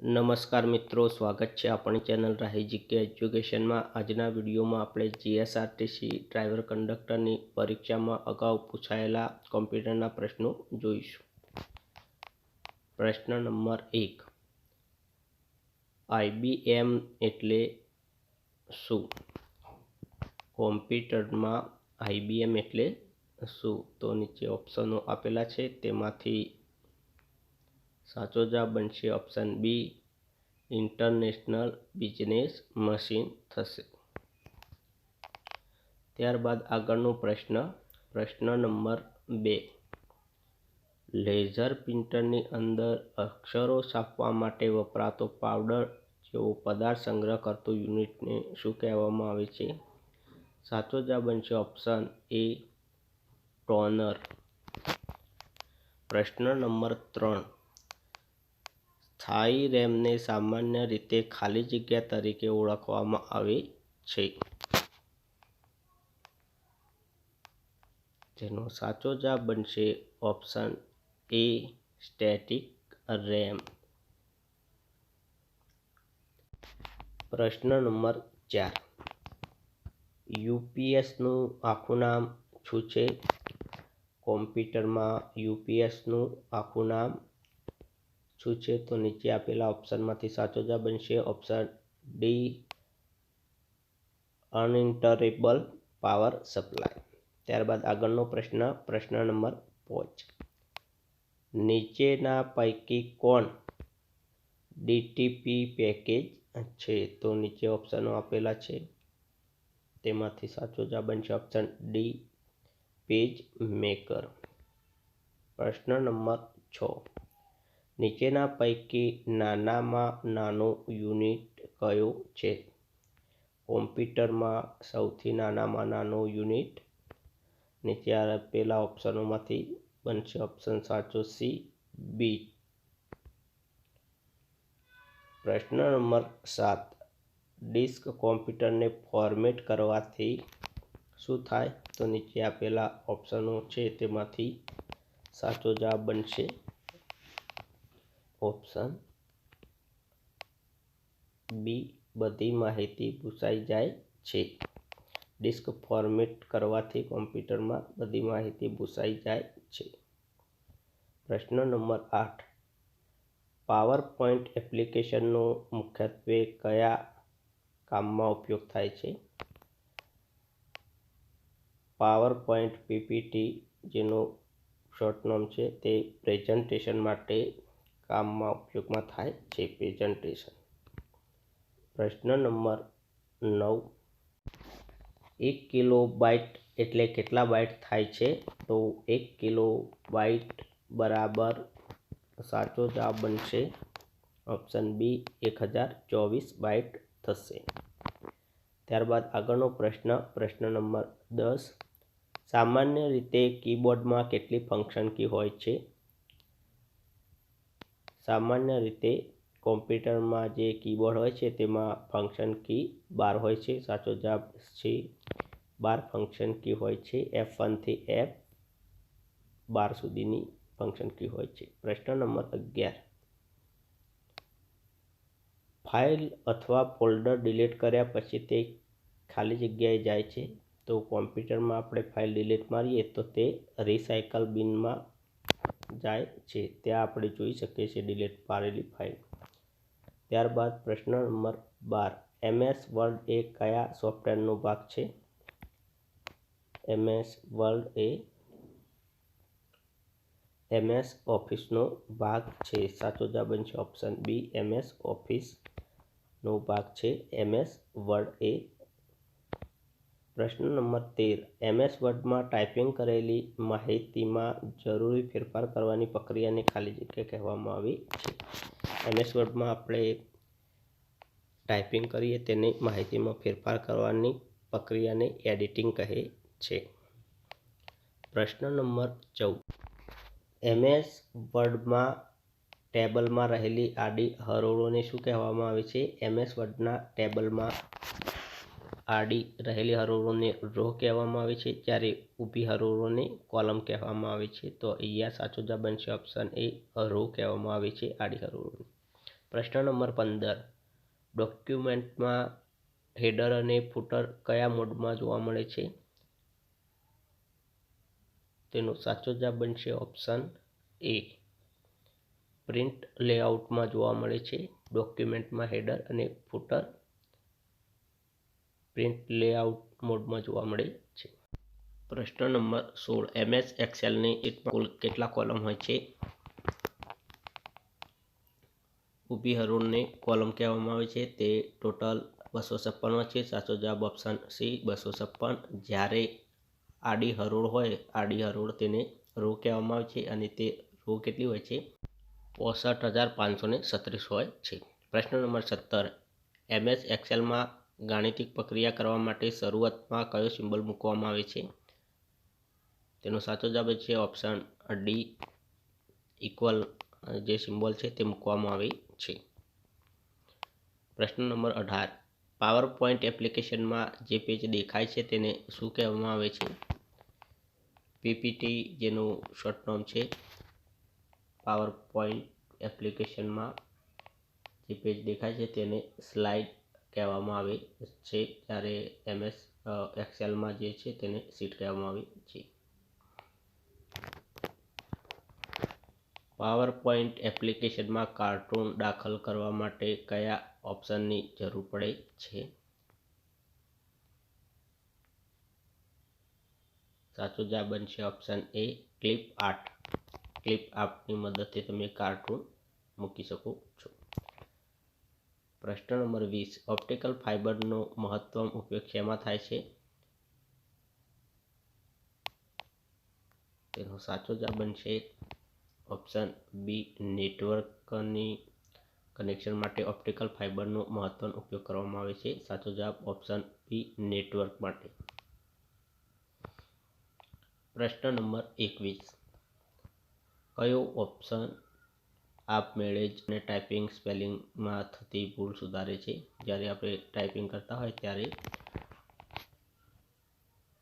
નમસ્કાર મિત્રો, સ્વાગત છે આપણી ચેનલ રાહી જીકે એજ્યુકેશનમાં. આજના વિડીયોમાં આપણે જીએસઆરટીસી ડ્રાઈવર કંડક્ટરની પરીક્ષામાં અગાઉ પૂછાયેલા કોમ્પ્યુટરના પ્રશ્નો જોઈશું. પ્રશ્ન નંબર એક. આઈબીએમ એટલે શું? કોમ્પ્યુટરમાં આઈબીએમ એટલે શું? તો નીચે ઓપ્શનો આપેલા છે, તેમાંથી સાચો જવાબ બનશે option B international business machine થશે. ત્યારબાદ આગળનો પ્રશ્ન પ્રશ્ન નંબર બે. લેઝર પ્રિન્ટરની અંદર અક્ષરો છાપવા માટે વપરાતો પાવડર જેવો પદાર્થ સંગ્રહ કરતું યુનિટને શું કહેવામાં આવે છે? સાચો જવાબ બનશે ઓપ્શન એ ટોનર પ્રશ્ન નંબર ત્રણ. સ્થાયી રેમને સામાન્ય રીતે ખાલી જગ્યા તરીકે ઓળખવામાં આવે છે. જેનો સાચો જવાબ બનશે ઓપ્શન એ, સ્ટેટિક રેમ. પ્રશ્ન નંબર ચાર. યુપીએસનું આખું નામ શું છે? કોમ્પ્યુટરમાં યુપીએસનું આખું નામ શું છે તો નીચે આપેલા ઓપ્શનમાંથી સાચો જવાબ બનશે. Option D, uninterruptible power supply. ત્યારબાદ આગળનો પ્રશ્ન પ્રશ્ન નંબર પાંચ. નીચેના પૈકી કોણ ડીટીપી પેકેજ છે? તો નીચે ઓપ્શનો આપેલા છે. તેમાંથી સાચો જવાબ બનશે ઓપ્શન ડી, પેજ મેકર. પ્રશ્ન નંબર છ. નીચેના પૈકી નાનામાં નાનું યુનિટ કયું છે? કોમ્પ્યુટરમાં સૌથી નાનામાં નાનું યુનિટ? નીચે આપેલા ઓપ્શનોમાંથી બનશે ઓપ્શન સાચો સી, બી. પ્રશ્ન નંબર સાત. ડિસ્ક કોમ્પ્યુટરને ફોર્મેટ કરવાથી શું થાય? તો નીચે આપેલા ઓપ્શનો છે, તેમાંથી સાચો જવાબ બનશે. ઓપ્શન બી બધી માહિતી ભૂસાઈ જાય છે. ડિસ્ક ફોર્મેટ કરવાથી કોમ્પ્યુટરમાં બધી માહિતી ભૂસાઈ જાય છે. પ્રશ્ન નંબર આઠ. પાવર પોઈન્ટ એપ્લિકેશનનો મુખ્યત્વે કયા કામમાં ઉપયોગ થાય છે? પાવર પોઈન્ટ પીપીટી, જેનો શોર્ટ નોમ છે, તે પ્રેઝન્ટેશન માટે કામમાં ઉપયોગમાં થાય છે પ્રેઝન્ટેશન પ્રશ્ન નંબર નવ. એક કિલો બાઇટ એટલે કેટલા બાઇટ થાય છે? તો એક કિલો બાઇટ બરાબર સાચો જવાબ બનશે ઓપ્શન બી, એક હજાર ચોવીસ બાઇટ થશે. ત્યારબાદ આગળનો પ્રશ્ન પ્રશ્ન નંબર દસ. સામાન્ય રીતે કીબોર્ડમાં કેટલી ફંક્શન કી હોય છે? સામાન્ય રીતે કોમ્પ્યુટરમાં જે કીબોર્ડ હોય છે, તેમાં ફંક્શન કી બાર હોય છે, સાચો જવાબ છે બાર ફંક્શન કી હોય છે એફ વનથી એફ બાર સુધીની ફંક્શન કી હોય છે. પ્રશ્ન નંબર અગિયાર. ફાઇલ અથવા ફોલ્ડર ડિલીટ કર્યા પછી તે ખાલી જગ્યાએ જાય છે? તો કોમ્પ્યુટરમાં આપણે ફાઇલ ડિલીટ મારીએ તો તે રિસાયકલ બિનમાં જાય છે, ત્યાં આપણે જોઈ શકીએ છીએ ડિલેટ પારેલી ફાઇલ ત્યારબાદ પ્રશ્ન નંબર બાર. એમએસ વર્લ્ડ એ કયા સોફ્ટવેરનો ભાગ છે? એમએસ વર્લ્ડ એ એમએસ ઓફિસનો ભાગ છે. સાચો જવાબ બનશે ઓપ્શન બી એમએસ ઓફિસનો ભાગ છે. એમએસ વર્ડ એ પ્રશ્ન નંબર તેર. એમએસ વર્ડમાં ટાઈપિંગ કરેલી માહિતીમાં જરૂરી ફેરફાર કરવાની પ્રક્રિયાને ખાલી જગ્યા કહેવામાં આવી છે. એમએસ વર્ડમાં આપણે ટાઈપિંગ કરીએ તેની માહિતીમાં ફેરફાર કરવાની પ્રક્રિયાને એડિટિંગ કહે છે. પ્રશ્ન નંબર ચૌદ. એમએસ વર્ડમાં ટેબલમાં રહેલી આડી હરોળોને શું કહેવામાં આવે છે? એમએસ વર્ડના ટેબલમાં આડી રહેલી હરોળોને રો કહેવામાં આવે છે. જ્યારે ઊભી હરોળોને કોલમ કહેવામાં આવે છે, તો અહીંયા સાચો જવાબ બનશે ઓપ્શન એ રો કહેવામાં આવે છે આડી હરોળોને. પ્રશ્ન નંબર પંદર. ડોક્યુમેન્ટમાં હેડર અને ફૂટર કયા મોડમાં જોવા મળે છે? તેનો સાચો જવાબ બનશે ઓપ્શન એ. પ્રિન્ટ લેઆઉટમાં જોવા મળે છે. ડોક્યુમેન્ટમાં હેડર અને ફૂટર પ્રિન્ટ લેઆઉટ મોડમાં જોવા મળે છે. પ્રશ્ન નંબર સોળ. એમએસ એક્સેલની એકમાં કુલ કેટલા કોલમ હોય છે? ઊભી હરોળને કોલમ કહેવામાં આવે છે. તે ટોટલ બસો છપ્પનમાં છે. સાચો જવાબ ઓપ્શન સી, બસો છપ્પન. જ્યારે આડી હરોળ હોય, આડી હરોળ તેને રો કહેવામાં આવે છે અને તે રો કેટલી હોય છે? પોસઠ હજાર પાંચસો ને હોય છે. પ્રશ્ન નંબર સત્તર. એમએસ એક્સેલમાં ગાણિતિક પ્રક્રિયા કરવા માટે શરૂઆતમાં કયો સિમ્બોલ મૂકવામાં આવે છે? તેનો સાચો જવાબ છે ઓપ્શન ડી ઇક્વલ જે સિમ્બોલ છે તે મૂકવામાં આવે છે. પ્રશ્ન નંબર અઢાર. પાવર પોઈન્ટ એપ્લિકેશનમાં જે પેજ દેખાય છે તેને શું કહેવામાં આવે છે? પીપીટી જેનું શોર્ટ નોમ છે. પાવર પોઈન્ટ એપ્લિકેશનમાં જે પેજ દેખાય છે તેને સ્લાઇડ કહેવામાં આવે છે જ્યારે એમએસ એક્સેલમાં જે છે તેને સીટ કહેવામાં આવે છે. પાવર પોઈન્ટ એપ્લિકેશનમાં કાર્ટૂન દાખલ કરવા માટે કયા ઓપ્શનની જરૂર પડે છે? સાચો જવાબ બનશે option A clip art clip આર્ટની મદદથી તમે કાર્ટૂન મૂકી શકો છો. પ્રશ્ન નંબર વીસ ઓપ્ટિકલ ફાઇબરનો મહત્તમ ઉપયોગ શેમાં થાય છે? તેનો સાચો જવાબ બનશે ઓપ્શન બી નેટવર્કની કનેક્શન માટે ઓપ્ટિકલ ફાઇબરનો મહત્વનો ઉપયોગ કરવામાં આવે છે. સાચો જવાબ ઓપ્શન બી નેટવર્ક માટે. પ્રશ્ન નંબર એકવીસ. કયો ઓપ્શન આપમેળે જ ને ટાઈપિંગ સ્પેલિંગમાં થતી ભૂલ સુધારે છે. જ્યારે આપણે ટાઈપિંગ કરતા હોય ત્યારે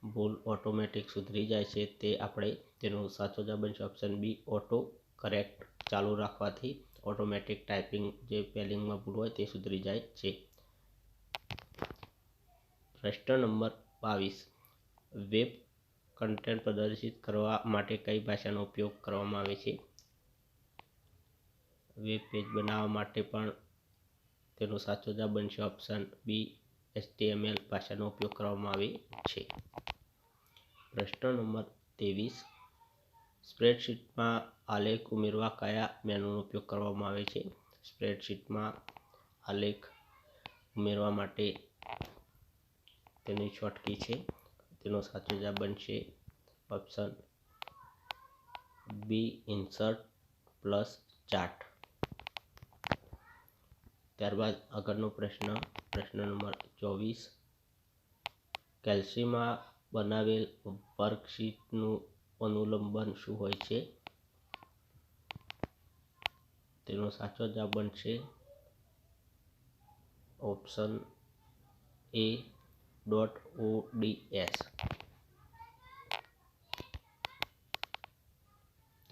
ભૂલ ઓટોમેટિક સુધરી જાય છે તે આપણે તેનો સાચો જવાબ બનશે ઓપ્શન બી ઓટો કરેક્ટ ચાલુ રાખવાથી ઓટોમેટિક ટાઈપિંગ જે સ્પેલિંગમાં ભૂલ હોય તે સુધરી જાય છે. પ્રશ્ન નંબર બાવીસ. વેબ કન્ટેન્ટ પ્રદર્શિત કરવા માટે કઈ ભાષાનો ઉપયોગ કરવામાં આવે છે? વેબ પેજ બનાવવા માટે પણ તેનો સાચો જવાબ બનશે ઓપ્શન બી એચટીએમએલ ભાષાનો ઉપયોગ કરવામાં આવે છે. પ્રશ્ન નંબર ત્રેવીસ. સ્પ્રેડશીટમાં આલેખ ઉમેરવા કયા મેનુનો ઉપયોગ કરવામાં આવે છે? સ્પ્રેડશીટમાં આલેખ ઉમેરવા માટે તેની શોર્ટકી છે. તેનો સાચો જવાબ બનશે option B insert plus chart ત્યારબાદ આગળનો પ્રશ્ન પ્રશ્ન નંબર ચોવીસ. કેલ્સીમાં બનાવેલ વર્કશીટનું અનુલંબન શું હોય છે? તેનો સાચો જવાબ બનશે option A dot O D S.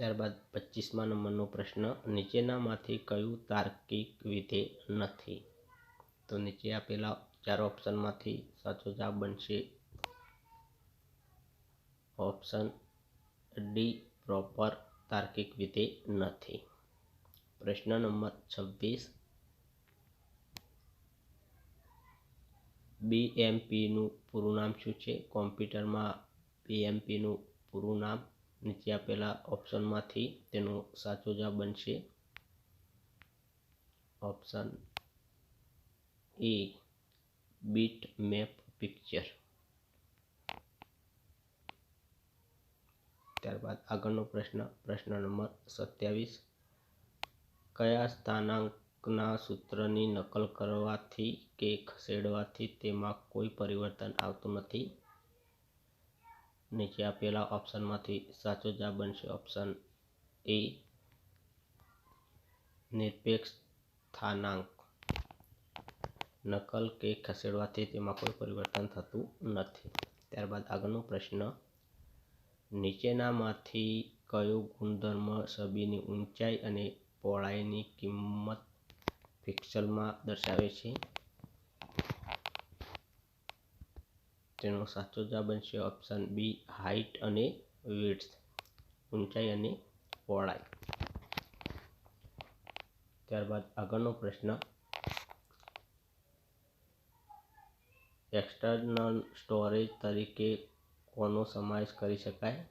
ત્યારબાદ પચીસમા નંબરનો પ્રશ્ન, નીચેનામાંથી કયું તાર્કિક વિધેય નથી? તો નીચે આપેલા ચાર ઓપ્શનમાંથી સાચો જવાબ બનશે ઓપ્શન ડી, પ્રોપર તાર્કિક વિધેય નથી. પ્રશ્ન નંબર છવ્વીસ બીએમપીનું પૂરું નામ શું છે? કોમ્પ્યુટરમાં બીએમપીનું પૂરું નામ નીચે આપેલા ઓપ્શનમાંથી તેનો સાચો જવાબ બનશે. Option A, bitmap picture. ત્યારબાદ આગળનો પ્રશ્ન પ્રશ્ન નંબર સત્યાવીસ. કયા સ્થાનાંકના સૂત્રની નકલ કરવાથી કે ખસેડવાથી તેમાં કોઈ પરિવર્તન આવતું નથી? નીચે આપેલા ઓપ્શનમાંથી સાચો જવાબ બનશે. ઓપ્શન એ નિરપેક્ષ સ્થાનાંક. નકલ કે ખસેડવાથી તેમાં કોઈ પરિવર્તન થતું નથી. ત્યારબાદ આગળનો પ્રશ્ન, નીચેનામાંથી કયો ગુણધર્મ છબીની ઊંચાઈ અને પહોળાઈની કિંમત પિક્સલમાં દર્શાવે છે? તેનો સાચો જવાબ બનશે ઓપ્શન બી હાઇટ અને વિડ્થ ઊંચાઈ અને પહોળાઈ. ત્યારબાદ આગળનો પ્રશ્ન એક્સટર્નલ સ્ટોરેજ તરીકે કોનો સમાવેશ કરી શકાય?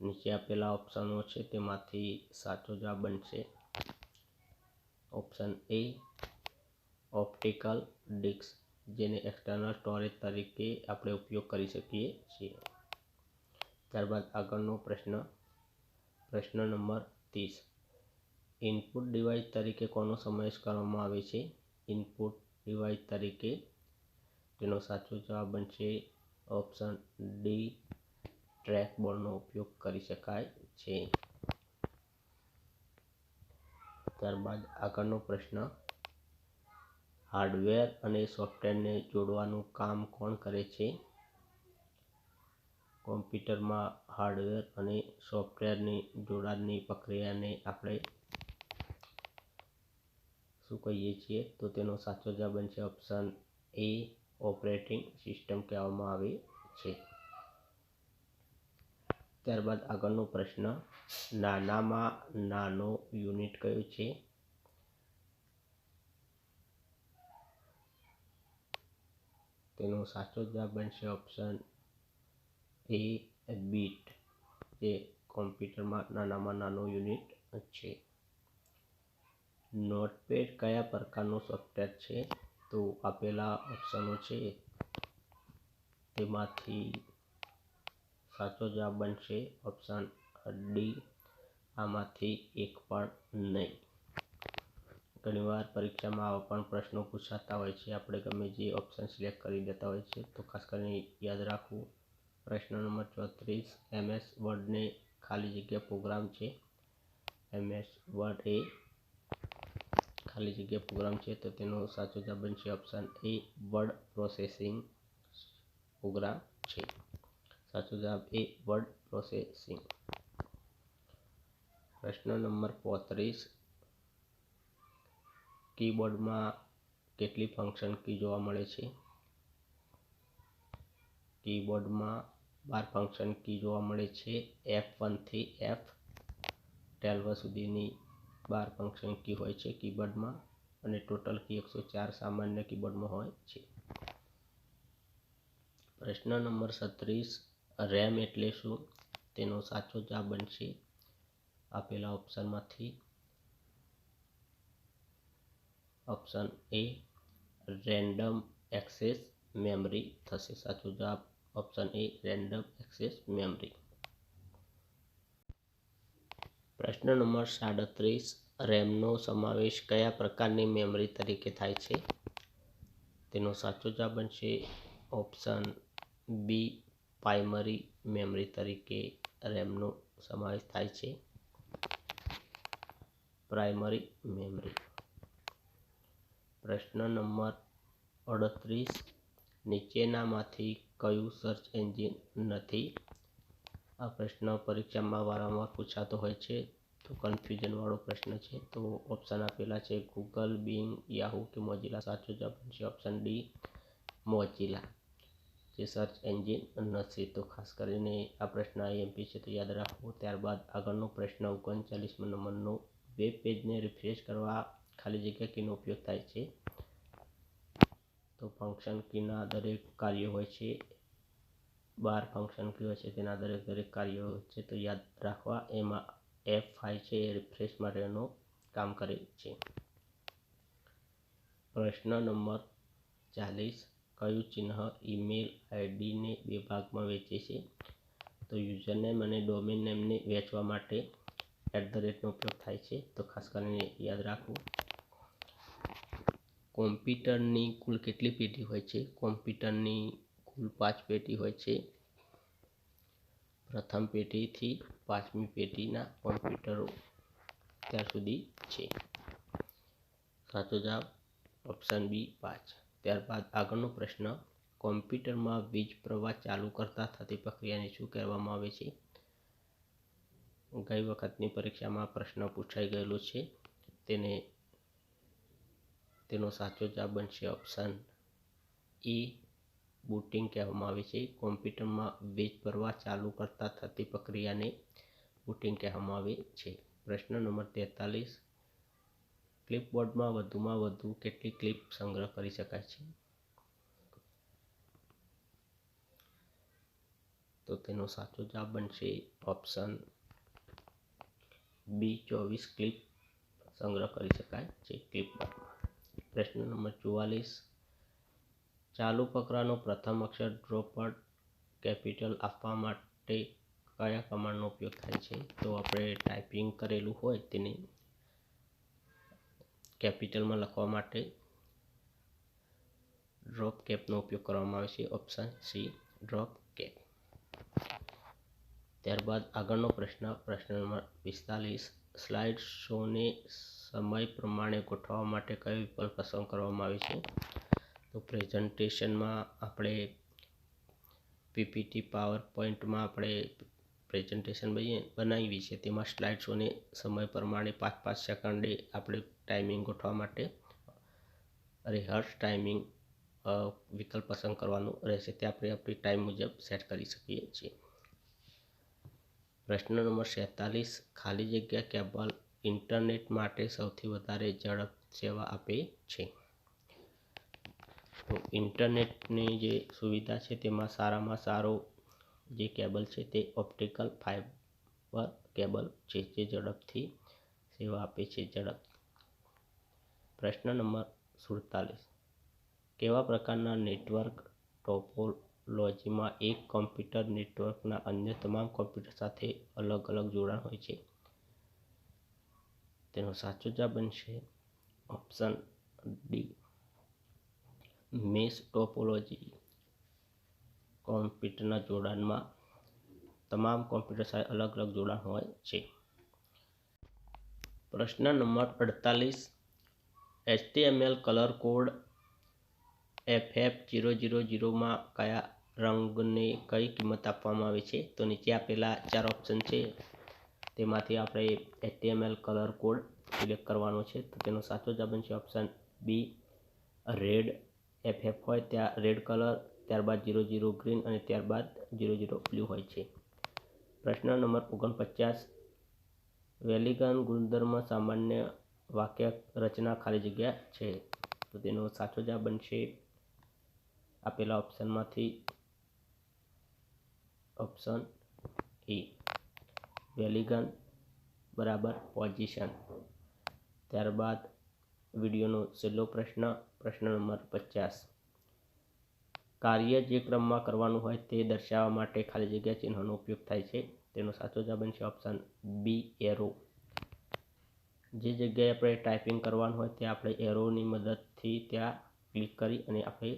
નીચે આપેલા ઓપ્શનો છે, તેમાંથી સાચો જવાબ બનશે ઓપ્શન એ ઓપ્ટિકલ ડિસ્ક જેને એક્સટર્નલ સ્ટોરેજ તરીકે આપણે ઉપયોગ કરી શકીએ છીએ. ત્યારબાદ આગળનો પ્રશ્ન પ્રશ્ન નંબર ત્રીસ. ઇનપુટ ડિવાઇસ તરીકે કોનો સમાવેશ કરવામાં આવે છે? ઇનપુટ ડિવાઇસ તરીકે તેનો સાચો જવાબ બનશે ઓપ્શન ડી ટ્રેક બોર્ડનો ઉપયોગ કરી શકાય છે. ત્યારબાદ આગળનો પ્રશ્ન હાર્ડવેર અને સોફ્ટવેરને જોડવાનું કામ કોણ કરે છે? કોમ્પ્યુટરમાં હાર્ડવેર અને સોફ્ટવેરની જોડાણની પ્રક્રિયાને આપણે શું કહીએ છીએ? તો તેનો સાચો જવાબ બનશે ઓપ્શન એ, ઓપરેટિંગ સિસ્ટમ કહેવામાં આવે છે. ત્યારબાદ આગળનો પ્રશ્ન, નાનામાં નાનો યુનિટ કયો છે? તેનો સાચો જવાબ બનશે ઓપ્શન એ બીટ જે કોમ્પ્યુટરમાં નાનામાં નાનો યુનિટ છે. નોટપેડ કયા પ્રકારનું સોફ્ટવેર છે? તો આપેલા ઓપ્શનો છે. તેમાંથી સાચો જવાબ બનશે ઓપ્શન ડી આમાંથી એક પણ નહીં. ઘણીવાર પરીક્ષામાં આવા પણ પ્રશ્નો પૂછાતા હોય છે. આપણે ગમે જે ઓપ્શન સિલેક્ટ કરી દેતા હોય છે. તો ખાસ કરીને યાદ રાખવું, પ્રશ્ન નંબર ચોત્રીસ એમએસ વર્ડને ખાલી જગ્યા પ્રોગ્રામ છે. એમએસ વર્ડ એ ખાલી જગ્યા પ્રોગ્રામ છે તો તેનો સાચો જવાબ બનશે option A word processing program છે. સાચો જવાબ એ વર્ડ પ્રોસેસિંગ પ્રશ્ન નંબર પોત્રીસ કીબોર્ડમાં કેટલી ફંક્શન કી જોવા મળે છે? કીબોર્ડમાં બાર ફંક્શન કી જોવા મળે છે. એફ વનથી એફ ટ્વેલ્વ સુધીની બાર ફંક્શન કી હોય છે કીબોર્ડમાં અને ટોટલ કી એકસો ચાર સામાન્ય કીબોર્ડમાં હોય છે. પ્રશ્ન નંબર સત્રીસ રેમ એટલે શું? તેનો સાચો જવાબ બનશે આપેલા ઓપ્શનમાંથી option A random access memory થશે. સાચો જવાબ option A random access memory. પ્રશ્ન નંબર સાડત્રીસ, રેમનો સમાવેશ કયા પ્રકારની મેમરી તરીકે થાય છે? તેનો સાચો જવાબ બનશે ઓપ્શન બી પ્રાઇમરી મેમરી તરીકે રેમનો સમાવેશ થાય છે. Primary memory. પ્રશ્ન નંબર અડત્રીસ. નીચેનામાંથી કયું સર્ચ એન્જિન નથી? આ પ્રશ્ન પરીક્ષામાં વારંવાર પૂછાતો હોય છે. તો કન્ફ્યુઝનવાળો પ્રશ્ન છે. તો ઓપ્શન આપેલા છે ગૂગલ બિંગ યાહુ કે મોજીલા સાચો જવાબ છે ઓપ્શન ડી મોજીલા જે સર્ચ એન્જિન નથી. તો ખાસ કરીને આ પ્રશ્ન આઈએમપી છે તો યાદ રાખવો ત્યારબાદ આગળનો પ્રશ્ન ઓગણચાલીસમાં નંબરનો વેબ પેજને રિફ્રેશ કરવા ખાલી જગ્યા કીનો ઉપયોગ થાય છે. તો ફંક્શન કીના દરેક કાર્યો હોય છે. બાર ફંક્શન કી હોય છે, તેના દરેક દરેક કાર્યો હોય છે, તો યાદ રાખવા, એમાં એફ ફાઈવ છે, એ રિફ્રેશ માટેનું કામ કરે છે. પ્રશ્ન નંબર ચાલીસ, કયું ચિહ્ન ઈમેલ આઈડીને બે ભાગમાં વેચે છે? તો યુઝરનેમ અને ડોમેન નેમને વેચવા માટે એટ ધ રેટનો ઉપયોગ થાય છે. તો ખાસ કરીને યાદ રાખવું. કોમ્પ્યુટરની કુલ કેટલી પેટી હોય છે? કોમ્પ્યુટરની કુલ પાંચ પેટી હોય છે. પ્રથમ પેટીથી પાંચમી પેટીના કોમ્પ્યુટરો ત્યાં સુધી છે. સાચો જવાબ ઓપ્શન બી પાંચ. ત્યારબાદ આગળનો પ્રશ્ન, કોમ્પ્યુટરમાં વીજ પ્રવાહ ચાલુ કરતા થતી પ્રક્રિયાને શું કહેવામાં આવે છે? ગઈ વખતની પરીક્ષામાં પ્રશ્ન પૂછાઈ ગયેલો છે. તેને તેનો સાચો જવાબ બનશે ઓપ્શન એ બુટિંગ કહેવામાં આવે છે. કોમ્પ્યુટરમાં વીજ ભરવા ચાલુ કરતા થતી પ્રક્રિયાને બુટિંગ કહેવામાં આવે છે. પ્રશ્ન નંબર તેતાલીસ ક્લિપબોર્ડમાં વધુમાં વધુ કેટલી ક્લિપ સંગ્રહ કરી શકાય છે? તો તેનો સાચો જવાબ બનશે ઓપ્શન બી ચોવીસ ક્લિપ સંગ્રહ કરી શકાય છે ક્લિપબોર્ડમાં પ્રશ્ન નંબર ચુવાલીસ. ચાલુ ફકરાનો પ્રથમ અક્ષર ડ્રોપર કેપિટલ આપવા માટે કયા કમાન્ડનો ઉપયોગ થાય છે? તો આપણે ટાઈપિંગ કરેલું હોય તેને કેપિટલમાં લખવા માટે ડ્રોપ કેપનો ઉપયોગ કરવામાં આવે છે. ઓપ્શન સી ડ્રોપ કેપ ત્યારબાદ આગળનો પ્રશ્ન પ્રશ્ન નંબર પિસ્તાલીસ. સ્લાઇડ શોને સમય પ્રમાણે ગોઠવવા માટે કયો વિકલ્પ પસંદ કરવામાં આવે છે. તો પ્રેઝન્ટેશનમાં આપણે પીપીટી પાવર પોઈન્ટમાં આપણે પ્રેઝન્ટેશન બનાવી છે. તેમાં સ્લાઇડ શોને સમય પ્રમાણે પાંચ પાંચ સેકન્ડે આપણે ટાઈમિંગ ગોઠવવા માટે રિહર્સ ટાઈમિંગ વિકલ્પ પસંદ કરવાનો રહેશે. તે આપણે આપણી ટાઈમ મુજબ સેટ કરી શકીએ છીએ. પ્રશ્ન નંબર સેતાલીસ, ખાલી જગ્યા કેબલ ઇન્ટરનેટ માટે સૌથી વધારે ઝડપ સેવા આપે છે. તો ઇન્ટરનેટની જે સુવિધા છે તેમાં સારામાં સારો જે કેબલ છે તે ઓપ્ટિકલ ફાઇબર કેબલ છે જે ઝડપથી સેવા આપે છે. ઝડપ. પ્રશ્ન નંબર સુડતાલીસ. કેવા પ્રકારના નેટવર્ક ટોપોલોજીમાં એક કમ્પ્યુટર નેટવર્કના અન્ય તમામ કમ્પ્યુટર સાથે અલગ અલગ જોડાણ હોય છે? તેનો સાચો જવાબ બનશે ઓપ્શન ડી. Mesh topology. કોમ્પ્યુટરના જોડાણમાં તમામ કોમ્પ્યુટર સાથે અલગ અલગ જોડાણ હોય છે. પ્રશ્ન નંબર અડતાલીસ. HTML colour code FF zero zero જીરોમાં કયા રંગને કઈ કિંમત આપવામાં આવે છે? તો નીચે આપેલા ચાર ઓપ્શન છે. તેમાંથી આપણે એચટીએમએલ કલર કોડ સિલેક્ટ કરવાનો છે. તો તેનો સાચો જવાબ છે ઓપ્શન બી રેડ એફએફ હોય, ત્યાં રેડ કલર ત્યારબાદ જીરો જીરો ગ્રીન અને ત્યારબાદ જીરો જીરો બ્લુ હોય છે. પ્રશ્ન નંબર ઓગણપચાસ, વેલિગન ગુણધર્મ સામાન્ય વાક્ય રચના ખાલી જગ્યા છે. તો તેનો સાચો જવાબ બનશે આપેલા ઓપ્શનમાંથી ઓપ્શન એ વેલિગન બરાબર પોઝિશન. ત્યારબાદ વિડીયોનો છેલ્લો પ્રશ્ન પ્રશ્ન નંબર પચાસ. કાર્ય જે ક્રમમાં કરવાનું હોય તે દર્શાવવા માટે ખાલી જગ્યા ચિહ્નનો ઉપયોગ થાય છે. તેનો સાચો જવાબ બનશે ઓપ્શન બી, એરો. જે જગ્યાએ આપણે ટાઈપિંગ કરવાનું હોય તે આપણે એરોની મદદથી ત્યાં ક્લિક કરી અને આપણે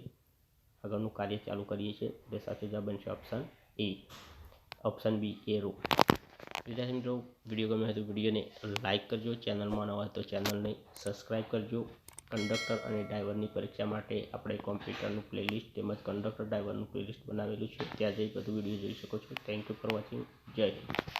આગળનું કાર્ય ચાલુ કરીએ છીએ. તે સાચો જવાબ બનશે option A. Option B, arrow. વિદ્યાર્થી મિત્રો વીડિયો ગમે તો વિડીયોને લાઇક કરજો, ચેનલમાં નવા હોય તો ચેનલને સબસ્ક્રાઈબ કરજો. કંડક્ટર અને ડ્રાઈવરની પરીક્ષા માટે આપણે કોમ્પ્યુટરનું પ્લેલિસ્ટ તેમજ કંડક્ટર ડ્રાઈવરનું પ્લેલિસ્ટ બનાવેલું છે. ત્યાં જઈ બધું વીડિયો જોઈ શકો છો. થેન્ક યુ ફોર વોચિંગ જય